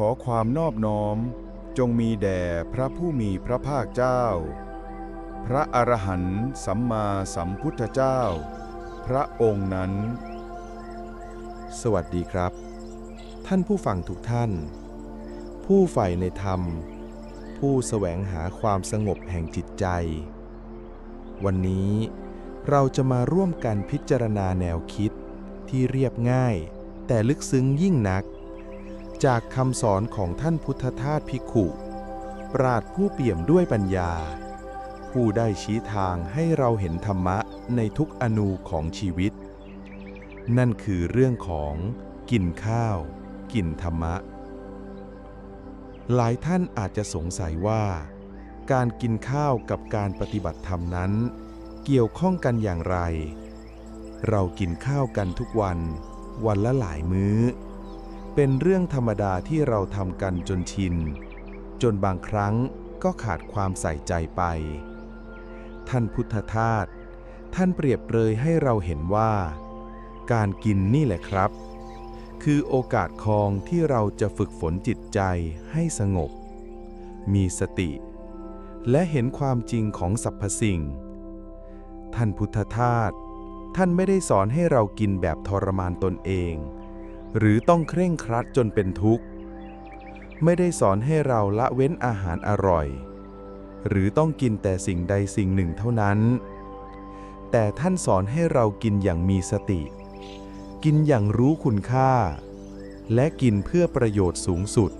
ขอความนอบน้อม จงมีแด่พระผู้มีพระภาคเจ้า พระอรหันต์สัมมาสัมพุทธเจ้า พระองค์นั้น สวัสดีครับ ท่านผู้ฟังทุกท่าน ผู้ใฝ่ในธรรม ผู้แสวงหาความสงบแห่งจิตใจ วันนี้เราจะมาร่วมกันพิจารณาแนวคิดที่เรียบง่าย แต่ลึกซึ้งยิ่งนัก จากคำสอนของท่านพุทธทาสภิกขุ ปราดผู้เปี่ยมด้วยปัญญา ผู้ได้ชี้ทางให้เราเห็นธรรมะในทุกอนูของชีวิต นั่นคือเรื่องของกินข้าว กินธรรมะ หลายท่านอาจจะสงสัยว่า การกินข้าวกับการปฏิบัติธรรมนั้น เกี่ยวข้องกันอย่างไร เรากินข้าวกันทุกวัน วันละหลายมื้อ เป็นเรื่องธรรมดาที่เราทำกันจนชิน จนบางครั้งก็ขาดความใส่ใจไป ท่านพุทธทาสท่านเปรียบเลยให้เราเห็นว่า การกินนี่แหละครับ คือโอกาสคองที่เราจะฝึกฝนจิตใจให้สงบ มีสติ และเห็นความจริงของสรรพสิ่ง ท่านพุทธทาสท่านไม่ได้สอนให้เรากินแบบทรมานตนเอง หรือต้องเคร่งครัดจนเป็นทุกข์ ไม่ได้สอนให้เราละเว้นอาหารอร่อย หรือต้องกินแต่สิ่งใดสิ่งหนึ่งเท่านั้น แต่ท่านสอนให้เรากินอย่างมีสติ กินอย่างรู้คุณค่า และกินเพื่อประโยชน์สูงสุด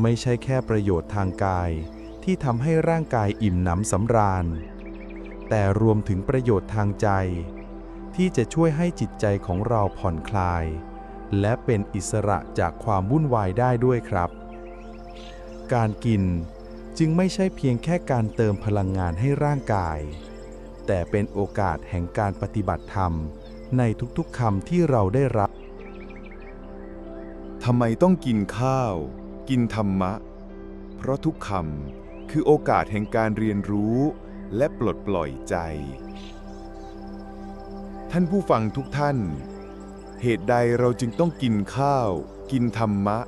ไม่ใช่แค่ประโยชน์ทางกายที่ทำให้ร่างกายอิ่มหนำสำราญ แต่รวมถึงประโยชน์ทางใจ ที่จะช่วยให้จิตใจของเราผ่อนคลาย และเป็นอิสระจากความวุ่นวายได้ด้วยครับ การกินจึงไม่ใช่เพียงแค่การเติมพลังงานให้ร่างกาย แต่เป็นโอกาสแห่งการปฏิบัติธรรมในทุกๆคำที่เราได้รับทำไมต้องกินข้าว กินธรรมะ เพราะทุกคำคือโอกาสแห่งการเรียนรู้และปลดปล่อยใจ ท่านผู้ฟังทุกท่าน เหตุใดเราจึงต้องกินข้าว กินธรรมะ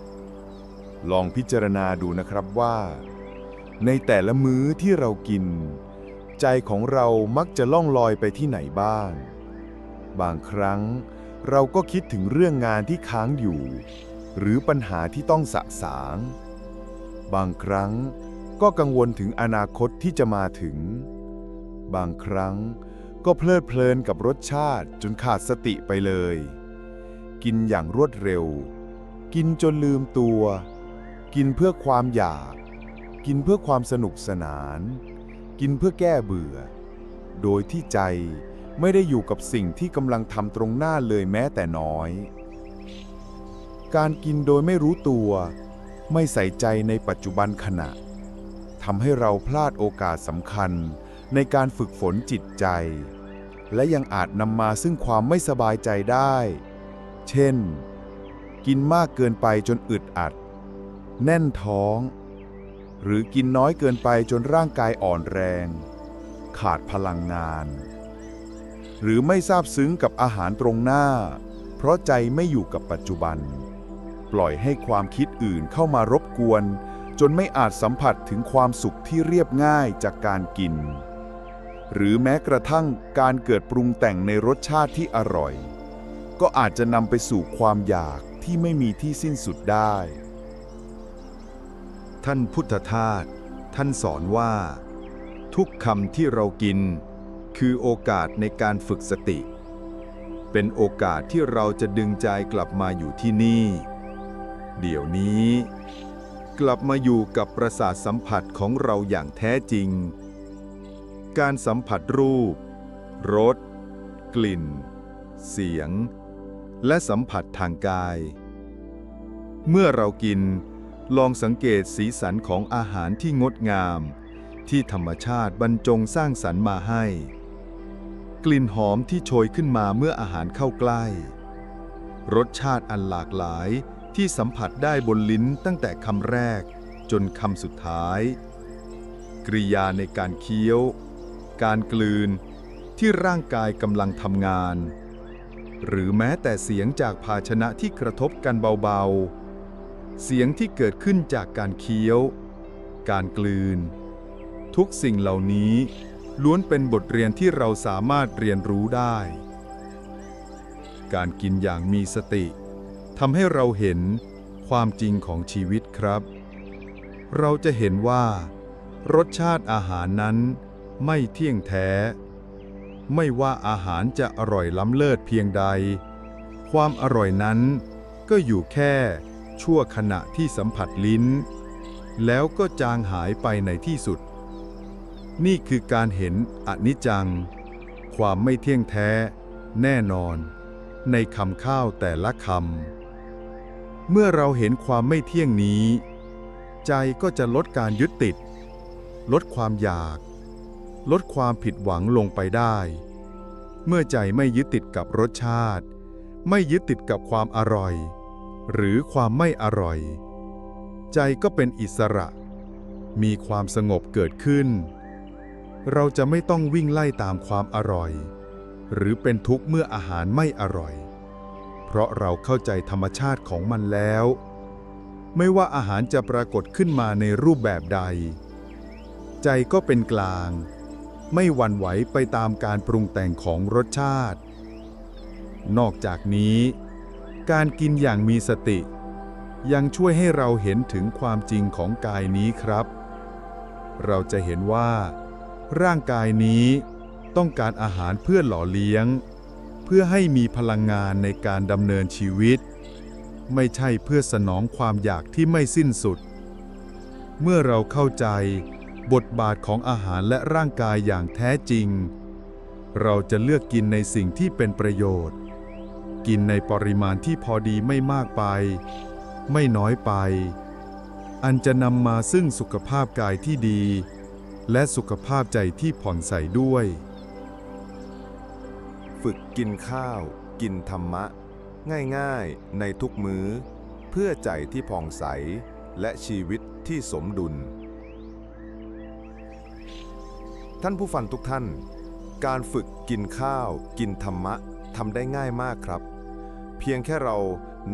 ลองพิจารณาดูนะครับว่า ในแต่ละมื้อที่เรากิน ใจของเรามักจะล่องลอยไปที่ไหนบ้าง บางครั้งเราก็คิดถึงเรื่องงานที่ค้างอยู่ หรือปัญหาที่ต้องสะสาง บางครั้งก็กังวลถึงอนาคตที่จะมาถึง บางครั้งก็เพลิดเพลินกับรสชาติจนขาดสติไปเลย กินอย่างรวดเร็ว กินจนลืมตัว กินเพื่อความอยาก กินเพื่อความสนุกสนาน กินเพื่อแก้เบื่อ โดยที่ใจไม่ได้อยู่กับสิ่งที่กำลังทำตรงหน้าเลยแม้แต่น้อย การกินโดยไม่รู้ตัว ไม่ใส่ใจในปัจจุบันขณะทำให้เราพลาดโอกาสสำคัญในการฝึกฝนจิตใจ และยังอาจนำมาซึ่งความไม่สบายใจได้ เช่น กินมากเกินไปจนอึดอัด แน่นท้อง หรือกินน้อยเกินไปจนร่างกายอ่อนแรง ขาดพลังงาน หรือไม่ซาบซึ้งกับอาหารตรงหน้า เพราะใจไม่อยู่กับปัจจุบัน ปล่อยให้ความคิดอื่นเข้ามารบกวน จนไม่อาจสัมผัสถึงความสุขที่เรียบง่ายจากการกิน หรือแม้กระทั่งการเกิดปรุงแต่งในรสชาติที่อร่อย ก็อาจจะนำไปสู่ความอยากที่ไม่มีที่สิ้นสุดได้ ท่านพุทธทาสท่านสอนว่า ทุกคำที่เรากิน คือโอกาสในการฝึกสติ เป็นโอกาสที่เราจะดึงใจกลับมาอยู่ที่นี่ เดี๋ยวนี้ กลับมาอยู่กับประสาทสัมผัสของเราอย่างแท้จริง การสัมผัสรูป รส กลิ่น เสียง และสัมผัสทางกาย เมื่อเรากิน ลองสังเกตสีสันของอาหารที่งดงาม ที่ธรรมชาติบรรจงสร้างสรรค์มาให้ กลิ่นหอมที่โชยขึ้นมาเมื่ออาหารเข้าใกล้ รสชาติอันหลากหลายที่สัมผัสได้บนลิ้นตั้งแต่คำแรกจนคำสุดท้าย กริยาในการเคี้ยว การกลืนที่ร่างกายกำลังทำงาน หรือแม้แต่เสียงจากภาชนะที่กระทบกันเบาๆ เสียงที่เกิดขึ้นจากการเคี้ยว การกลืน ทุกสิ่งเหล่านี้ล้วนเป็นบทเรียนที่เราสามารถเรียนรู้ได้ การกินอย่างมีสติทำให้เราเห็นความจริงของชีวิตครับ เราจะเห็นว่า รสชาติอาหารนั้นไม่เที่ยงแท้ ไม่ว่าอาหารจะอร่อยล้ำเลิศเพียงใด ความอร่อยนั้นก็อยู่แค่ชั่วขณะที่สัมผัสลิ้น แล้วก็จางหายไปในที่สุด นี่คือการเห็นอนิจจัง ความไม่เที่ยงแท้ แน่นอน ในคำข้าวแต่ละคำเมื่อเราเห็นความไม่เที่ยงนี้ ใจก็จะลดการยึดติด ลดความอยาก ลดความผิดหวังลงไปได้ เมื่อใจไม่ยึดติดกับรสชาติ ไม่ยึดติดกับความอร่อย หรือความไม่อร่อย ใจก็เป็นอิสระ มีความสงบเกิดขึ้น เราจะไม่ต้องวิ่งไล่ตามความอร่อย หรือเป็นทุกข์เมื่ออาหารไม่อร่อย เพราะเราเข้าใจธรรมชาติของมันแล้ว ไม่ว่าอาหารจะปรากฏขึ้นมาในรูปแบบใด ใจก็เป็นกลาง ไม่หวั่นไหวไปตามการปรุงแต่งของรสชาติ นอกจากนี้ การกินอย่างมีสติ ยังช่วยให้เราเห็นถึงความจริงของกายนี้ครับ เราจะเห็นว่า ร่างกายนี้ต้องการอาหารเพื่อหล่อเลี้ยง เพื่อให้มีพลังงานในการดำเนินชีวิต ไม่ใช่เพื่อสนองความอยากที่ไม่สิ้นสุด เมื่อเราเข้าใจ บทบาทของอาหารและร่างกายอย่างแท้จริง เราจะเลือกกินในสิ่งที่เป็นประโยชน์ กินในปริมาณที่พอดีไม่มากไป ไม่น้อยไป อันจะนำมาซึ่งสุขภาพกายที่ดี และสุขภาพใจที่ผ่อนใสด้วย ฝึกกินข้าว กินธรรมะ ง่ายๆ ในทุกมื้อ เพื่อใจที่ผ่องใสและชีวิตที่สมดุล ท่านผู้ฟังทุกท่าน การฝึกกินข้าว กินธรรมะทำได้ง่ายมากครับ เพียงแค่เรา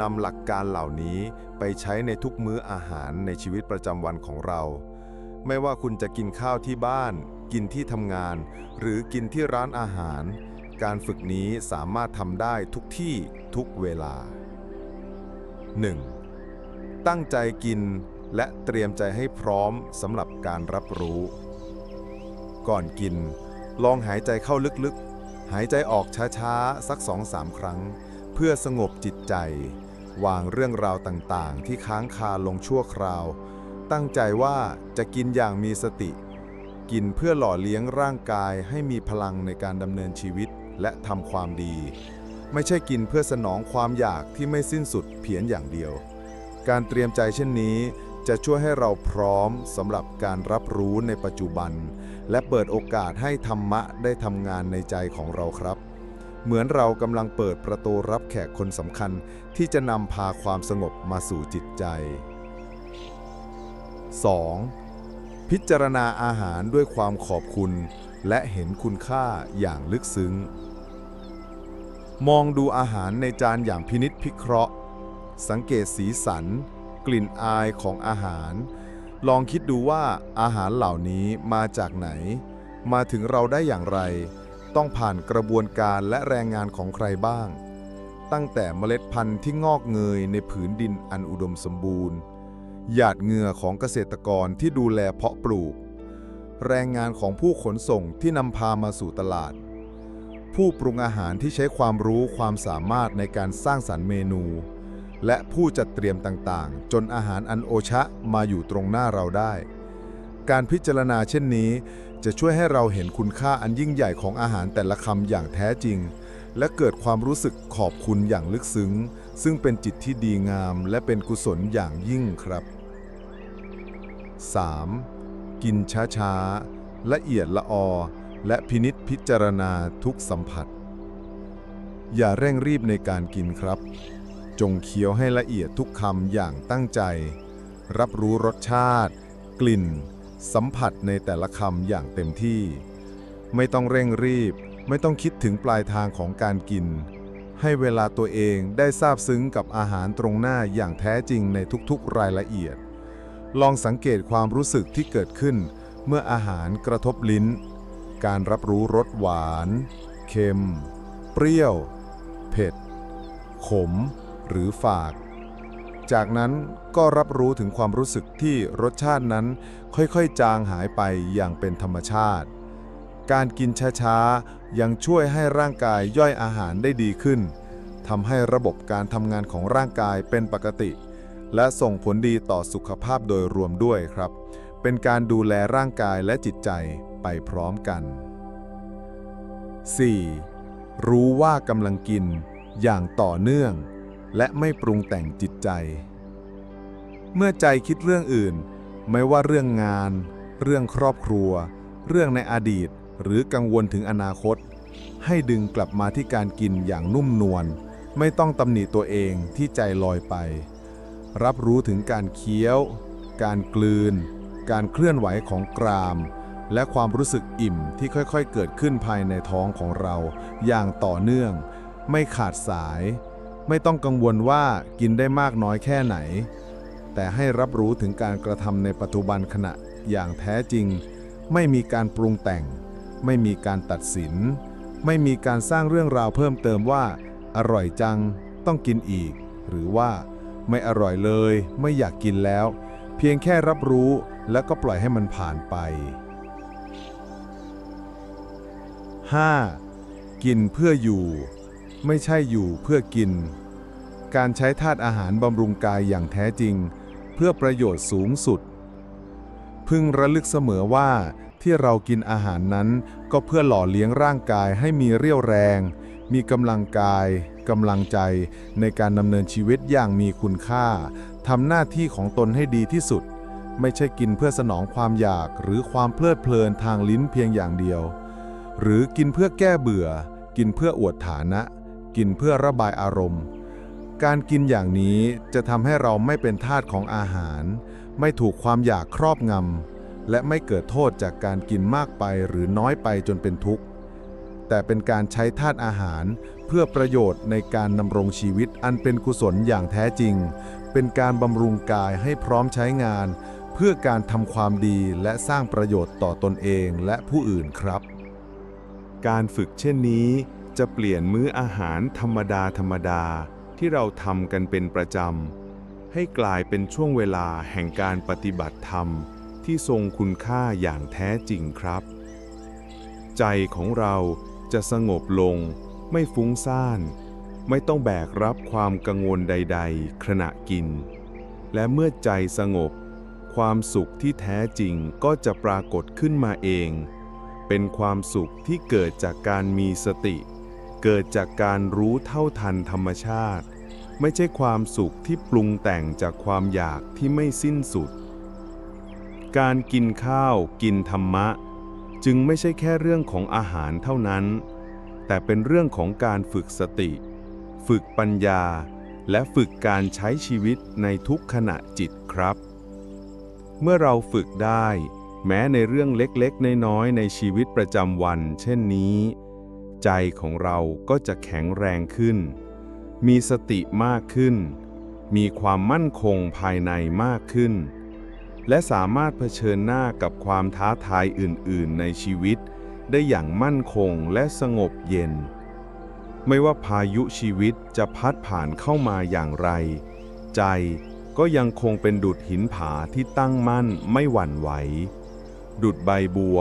นำหลักการเหล่านี้ไปใช้ในทุกมื้ออาหารในชีวิตประจำวันของเรา ไม่ว่าคุณจะกินข้าวที่บ้าน กินที่ทำงาน หรือกินที่ร้านอาหาร การฝึกนี้สามารถทำได้ทุกที่ทุกเวลา 1. ตั้งใจกินและเตรียมใจให้พร้อมสำหรับการรับรู้ ก่อนกิน ลองหายใจเข้าลึกๆ หายใจออกช้าๆ สักสองสามครั้ง เพื่อสงบจิตใจ วางเรื่องราวต่างๆ ที่ค้างคาลงชั่วคราว ตั้งใจว่าจะกินอย่างมีสติ กินเพื่อหล่อเลี้ยงร่างกายให้มีพลังในการดำเนินชีวิตและทำความดี ไม่ใช่กินเพื่อสนองความอยากที่ไม่สิ้นสุดเพียงอย่างเดียว การเตรียมใจเช่นนี้ จะช่วยให้เราพร้อมสำหรับการรับรู้ในปัจจุบัน และเปิดโอกาสให้ธรรมะได้ทำงานในใจของเราครับ เหมือนเรากำลังเปิดประตูรับแขกคนสำคัญที่จะนำพาความสงบมาสู่จิตใจ 2. พิจารณาอาหารด้วยความขอบคุณ และเห็นคุณค่าอย่างลึกซึ้ง มองดูอาหารในจานอย่างพินิษพิเคราะห์ สังเกตสีสัน กลิ่นอายของอาหาร ลองคิดดูว่าอาหารเหล่านี้มาจากไหน มาถึงเราได้อย่างไร ต้องผ่านกระบวนการและแรงงานของใครบ้าง ตั้งแต่เมล็ดพันธุ์ที่งอกเงยในผืนดินอันอุดมสมบูรณ์ หยาดเหงื่อของเกษตรกรที่ดูแลเพาะปลูก แรงงานของผู้ขนส่งที่นำพามาสู่ตลาดผู้ปรุงอาหารที่ใช้ความรู้ความสามารถในการสร้างสรรค์เมนู และผู้จัดเตรียมต่างๆ จนอาหารอันโอชะมาอยู่ตรงหน้าเราได้ การพิจารณาเช่นนี้ จะช่วยให้เราเห็นคุณค่าอันยิ่งใหญ่ของอาหารแต่ละคำอย่างแท้จริง และเกิดความรู้สึกขอบคุณอย่างลึกซึ้ง ซึ่งเป็นจิตที่ดีงาม และเป็นกุศลอย่างยิ่งครับ 3. กินช้าๆ ละเอียดละออ และพินิษพิจารณาทุกสัมผัส อย่าเร่งรีบในการกินครับ จงเคี้ยวให้ละเอียดทุกคำอย่างตั้งใจ รับรู้รสชาติ กลิ่น สัมผัสในแต่ละคำอย่างเต็มที่ ไม่ต้องเร่งรีบ ไม่ต้องคิดถึงปลายทางของการกิน ให้เวลาตัวเองได้ซาบซึ้งกับอาหารตรงหน้าอย่างแท้จริงในทุกๆรายละเอียด ลองสังเกตความรู้สึกที่เกิดขึ้น เมื่ออาหารกระทบลิ้น การรับรู้รสหวาน เค็ม เปรี้ยว เผ็ด ขม หรือฝาดจากนั้นก็รับรู้ถึงความรู้สึกที่รสชาตินั้นค่อยๆ จางหายไปอย่างเป็นธรรมชาติ การกินช้าๆ ยังช่วยให้ร่างกายย่อยอาหารได้ดีขึ้นทำให้ระบบการทำงานของร่างกายเป็นปกติ และส่งผลดีต่อสุขภาพโดยรวมด้วยครับ เป็นการดูแลร่างกายและจิตใจไปพร้อมกัน 4. รู้ว่ากำลังกินอย่างต่อเนื่อง และไม่ปรุงแต่งจิตใจ เมื่อใจคิดเรื่องอื่น ไม่ว่าเรื่องงาน เรื่องครอบครัว เรื่องในอดีต หรือกังวลถึงอนาคต ให้ดึงกลับมาที่การกินอย่างนุ่มนวลไม่ต้องตำหนิตัวเองที่ใจลอยไป รับรู้ถึงการเคี้ยว การกลืน การเคลื่อนไหวของกราม และความรู้สึกอิ่มที่ค่อยๆ เกิดขึ้นภายในท้องของเรา อย่างต่อเนื่อง ไม่ขาดสาย ไม่ต้องกังวลว่ากินได้มากน้อยแค่ไหน แต่ให้รับรู้ถึงการกระทำในปัจจุบันขณะอย่างแท้จริง ไม่มีการปรุงแต่ง ไม่มีการตัดสิน ไม่มีการสร้างเรื่องราวเพิ่มเติมว่า อร่อยจัง ต้องกินอีก หรือว่า ไม่อร่อยเลย ไม่อยากกินแล้ว เพียงแค่รับรู้แล้วก็ปล่อยให้มันผ่านไป 5. กินเพื่ออยู่ ไม่ใช่อยู่เพื่อกิน การใช้ธาตุอาหารบำรุงกายอย่างแท้จริง เพื่อประโยชน์สูงสุด พึงระลึกเสมอว่าที่เรากินอาหารนั้นก็เพื่อหล่อเลี้ยงร่างกายให้มีเรี่ยวแรง มีกำลังกายกำลังใจในการดำเนินชีวิตอย่างมีคุณค่าทำหน้าที่ของตนให้ดีที่สุด ไม่ใช่กินเพื่อสนองความอยากหรือความเพลิดเพลินทางลิ้นเพียงอย่างเดียว หรือกินเพื่อแก้เบื่อ กินเพื่ออวดฐานะ กินเพื่อระบายอารมณ์ การกินอย่างนี้จะทำให้เราไม่เป็นทาสของอาหาร ไม่ถูกความอยากครอบงำและไม่เกิดโทษจากการกินมากไปหรือน้อยไปจนเป็นทุกข์ แต่เป็นการใช้ธาตุอาหารเพื่อประโยชน์ในการดำรงชีวิตอันเป็นกุศลอย่างแท้จริง เป็นการบำรุงกายให้พร้อมใช้งาน เพื่อการทำความดีและสร้างประโยชน์ต่อตนเองและผู้อื่นครับ การฝึกเช่นนี้จะเปลี่ยนมื้ออาหารธรรมดาธรรมดา ที่เราทำกันเป็นประจำ ให้กลายเป็นช่วงเวลาแห่งการปฏิบัติธรรมที่ทรงคุณค่าอย่างแท้จริงครับ ใจของเราจะสงบลง ไม่ฟุ้งซ่าน ไม่ต้องแบกรับความกังวลใด ๆ ขณะกิน และเมื่อใจสงบ ความสุขที่แท้จริงก็จะปรากฏขึ้นมาเอง เป็นความสุขที่เกิดจากการมีสติ เกิดจากการรู้เท่าทันธรรมชาติ ไม่ใช่ความสุขที่ปรุงแต่งจากความอยากที่ไม่สิ้นสุด การกินข้าวกินธรรมะ จึงไม่ใช่แค่เรื่องของอาหารเท่านั้น แต่เป็นเรื่องของการฝึกสติ ฝึกปัญญา และฝึกการใช้ชีวิตในทุกขณะจิตครับ เมื่อเราฝึกได้ แม้ในเรื่องเล็กๆ น้อยๆในชีวิตประจำวัน เช่นนี้ ใจของเราก็จะแข็งแรงขึ้น มีสติมากขึ้น มีความมั่นคงภายในมากขึ้น และสามารถเผชิญหน้ากับความท้าทายอื่น ๆ ในชีวิต ได้อย่างมั่นคงและสงบเย็น ไม่ว่าพายุชีวิตจะพัดผ่านเข้ามาอย่างไร ใจก็ยังคงเป็นดุดหินผาที่ตั้งมั่นไม่หวั่นไหว ดุดใบบัว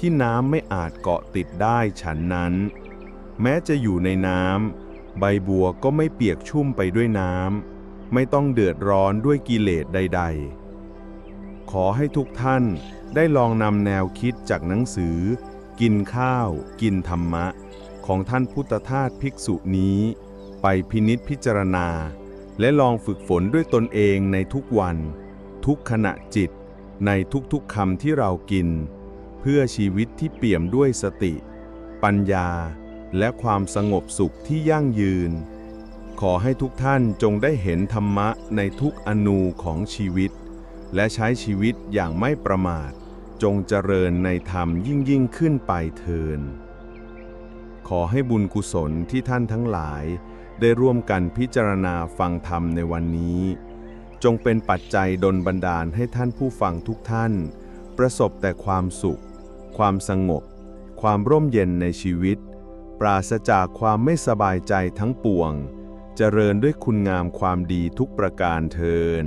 ที่น้ำไม่อาจเกาะติดได้ฉันนั้น แม้จะอยู่ในน้ำใบบัวก็ไม่เปียกชุ่มไปด้วยน้ำไม่ต้องเดือดร้อนด้วยกิเลสใด ๆ ขอให้ทุกท่านได้ลองนำแนวคิดจากหนังสือ กินข้าว กินธรรมะ ของท่านพุทธทาสภิกษุนี้ ไปพินิษพิจารณา และลองฝึกฝนด้วยตนเองในทุกวัน ทุกขณะจิตในทุกๆคำที่เรากิน เพื่อชีวิตที่เปี่ยมด้วยสติ ปัญญา และความสงบสุขที่ยั่งยืน ขอให้ทุกท่านจงได้เห็นธรรมะในทุกอนูของชีวิต และใช้ชีวิตอย่างไม่ประมาท จงเจริญในธรรมยิ่งยิ่งขึ้นไปเทิน ขอให้บุญกุศลที่ท่านทั้งหลาย ได้ร่วมกันพิจารณาฟังธรรมในวันนี้ จงเป็นปัจจัยดลบันดาลให้ท่านผู้ฟังทุกท่าน ประสบแต่ความสุข ความสงบ ความร่มเย็นในชีวิต ปราศจากความไม่สบายใจทั้งปวง เจริญด้วยคุณงามความดีทุกประการเทิน